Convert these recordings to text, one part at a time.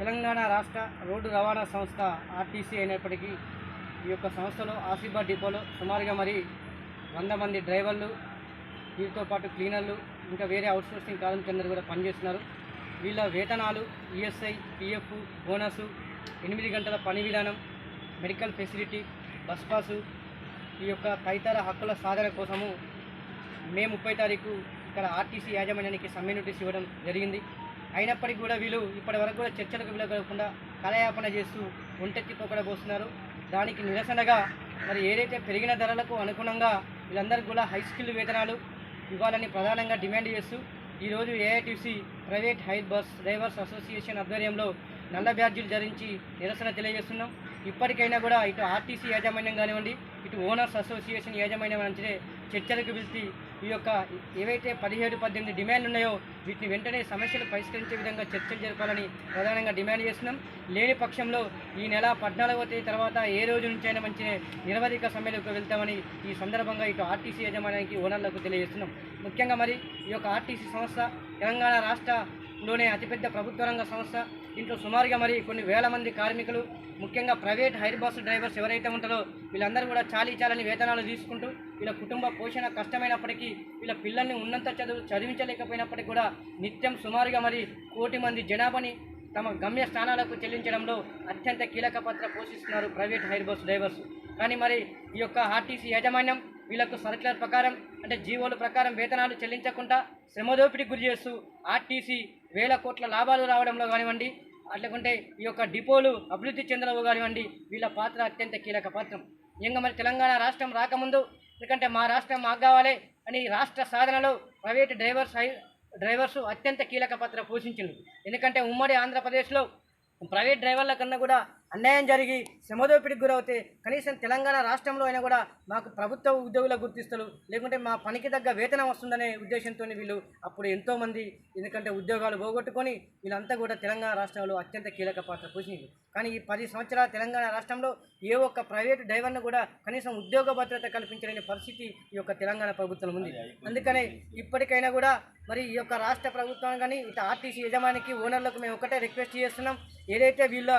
తెలంగాణ రాష్ట్ర రోడ్డు రవాణా సంస్థ ఆర్టీసీ అయినప్పటికీ ఈ యొక్క సంస్థలో ఆసిఫాబాద్ డిపోలో సుమారుగా మరి వంద మంది డ్రైవర్లు వీరితో పాటు క్లీనర్లు ఇంకా వేరే అవుట్సోర్సింగ్ కింద కూడా పనిచేస్తున్నారు. వీళ్ళ వేతనాలు ఈఎస్ఐ పిఎఫ్ బోనసు ఎనిమిది గంటల పని విధానం మెడికల్ ఫెసిలిటీ బస్ పాసు ఈ యొక్క తదితర హక్కుల సాధన కోసము మే ముప్పై తారీఖు ఇక్కడ ఆర్టీసీ యాజమాన్యానికి సమ్మె నోటీస్ ఇవ్వడం జరిగింది. అయినప్పటికీ కూడా వీళ్ళు ఇప్పటి వరకు కూడా చర్చలకు వెళ్ళకుండా కలయాపన చేస్తూ ఒంటెత్తి పోస్తున్నారు దానికి నిరసనగా మరి ఏదైతే పెరిగిన ధరలకు అనుగుణంగా వీళ్ళందరికీ కూడా హై స్కిల్ వేతనాలు ఇవ్వాలని ప్రధానంగా డిమాండ్ చేస్తూ ఈరోజు AITC private high bus drivers association ఆధ్వర్యంలో నల్ల బ్యాడ్జీలు ధరించి నిరసన తెలియజేస్తున్నాం. ఇప్పటికైనా కూడా ఇటు ఆర్టీసీ యాజమాన్యం కానివ్వండి ఇటు ఓనర్స్ అసోసియేషన్ యాజమాన్యం అంటే చర్చలకు పిలిచి ఈ యొక్క ఏవైతే పదిహేడు పద్దెనిమిది డిమాండ్లు ఉన్నాయో వీటిని వెంటనే సమస్యలు పరిష్కరించే విధంగా చర్చలు జరపాలని ప్రధానంగా డిమాండ్ చేస్తున్నాం. లేని పక్షంలో ఈ నెల పద్నాలుగవ తేదీ తర్వాత ఏ రోజు నుంచైనా మంచి నిరవధిక సమ్మెలకు వెళ్తామని ఈ సందర్భంగా ఇటు ఆర్టీసీ యాజమాన్యానికి ఓనర్లకు తెలియజేస్తున్నాం. ముఖ్యంగా మరి ఈ యొక్క ఆర్టీసీ సంస్థ తెలంగాణ రాష్ట్రంలోనే అతిపెద్ద ప్రభుత్వ రంగ సంస్థ దీంట్లో సుమారుగా మరి కొన్ని వేల మంది కార్మికులు ముఖ్యంగా ప్రైవేట్ హైర్ బస్ డ్రైవర్స్ ఎవరైతే ఉంటారో వీళ్ళందరూ కూడా చాలీ చాలని వేతనాలు తీసుకుంటూ వీళ్ళ కుటుంబ పోషణ కష్టమైనప్పటికీ వీళ్ళ పిల్లల్ని ఉన్నంత చదువు చదివించలేకపోయినప్పటికీ కూడా నిత్యం సుమారుగా మరి కోటి మంది జనాభాని తమ గమ్య స్థానాలకు చెల్లించడంలో అత్యంత కీలక పాత్ర పోషిస్తున్నారు ప్రైవేట్ హైర్ బస్ డ్రైవర్స్. కానీ మరి ఈ యొక్క ఆర్టీసీ యాజమాన్యం వీళ్ళకు సర్క్యులర్ ప్రకారం అంటే జీవోల ప్రకారం వేతనాలు చెల్లించకుండా శ్రమదోపిడికి గురి చేస్తూ ఆర్టీసీ వేల కోట్ల లాభాలు రావడంలో కానివ్వండి అట్లకుంటే ఈ యొక్క డిపోలు అభివృద్ధి చెందడము కానివ్వండి వీళ్ళ పాత్ర అత్యంత కీలక పాత్రం. ఇంకా మరి తెలంగాణ రాష్ట్రం రాకముందు ఎందుకంటే మా రాష్ట్రం మాకు కావాలి అని రాష్ట్ర సాధనలో ప్రైవేట్ డ్రైవర్స్ డ్రైవర్స్ అత్యంత కీలక పాత్ర పోషించింది ఎందుకంటే ఉమ్మడి ఆంధ్రప్రదేశ్లో ప్రైవేట్ డ్రైవర్ల కన్నా కూడా అన్యాయం జరిగి శ్రమదోపిడికి గురవుతే కనీసం తెలంగాణ రాష్ట్రంలో అయినా కూడా మాకు ప్రభుత్వ ఉద్యోగుల గుర్తిస్తారు లేకుంటే మా పనికి తగ్గ వేతనం వస్తుందనే ఉద్దేశంతో వీళ్ళు అప్పుడు ఎంతోమంది ఎందుకంటే ఉద్యోగాలు పోగొట్టుకొని వీళ్ళంతా కూడా తెలంగాణ రాష్ట్రంలో అత్యంత కీలక పాత్ర పోషించారు కానీ ఈ పది సంవత్సరాల తెలంగాణ రాష్ట్రంలో ఏ ఒక్క ప్రైవేటు డ్రైవర్ను కూడా కనీసం ఉద్యోగ భద్రత కల్పించలేని పరిస్థితి ఈ యొక్క తెలంగాణ ప్రభుత్వం ఉంది. అందుకనే ఇప్పటికైనా కూడా మరి ఈ యొక్క రాష్ట్ర ప్రభుత్వం కానీ ఇటు ఆర్టీసీ యజమానికి ఓనర్లకు మేము ఒకటే రిక్వెస్ట్ చేస్తున్నాం. ఏదైతే వీళ్ళ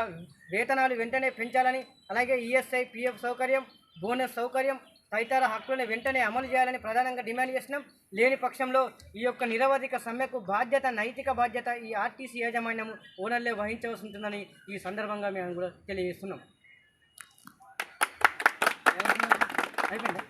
వేతనాలు వెంటనే పెంచాలని అలాగే ఈఎస్ఐ పిఎఫ్ సౌకర్యం బోనస్ సౌకర్యం తదితర హక్కులను వెంటనే అమలు చేయాలని ప్రధానంగా డిమాండ్ చేసినాం లేని పక్షంలో ఈ యొక్క నిరవధిక సమ్మెకు బాధ్యత నైతిక బాధ్యత ఈ ఆర్టీసీ యాజమాన్యము ఓనర్లే వహించవలసి ఉంటుందని ఈ సందర్భంగా మేము కూడా తెలియజేస్తున్నాం. అయిపోయిందా